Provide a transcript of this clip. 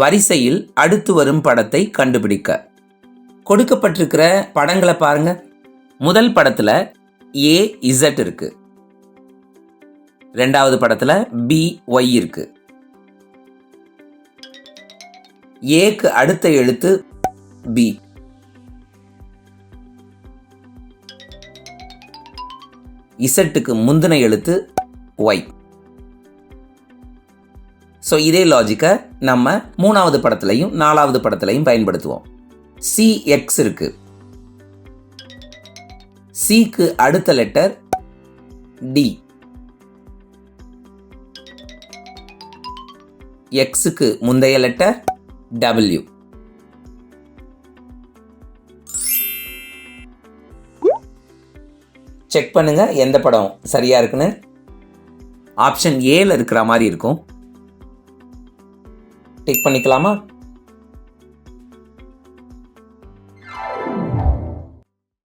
வரிசையில் அடுத்து வரும் படத்தை கண்டுபிடிக்க. கொடுக்கப்பட்டிருக்கிற படங்களை பாருங்க. முதல் படத்தில் ஏ இசட் இருக்கு. ரெண்டாவது படத்தில் பி ஒய் இருக்கு. ஏக்கு அடுத்த எழுத்து பி இசட்டுக்கு முந்தின எழுத்து ஒய் ஸோ இதே லாஜிக்கை நம்ம மூணாவது படத்துலையும் நாலாவது படத்துலையும் பயன்படுத்துவோம். சி எக்ஸ் இருக்கு. சிக்கு அடுத்த லெட்டர் டி எக்ஸுக்கு முந்தைய லெட்டர் டபிள்யூ செக் பண்ணுங்க எந்த படம் சரியா இருக்குன்னு. ஆப்ஷன் ஏல இருக்கிற மாதிரி இருக்கும். டிக் பண்ணிக்கலாமா?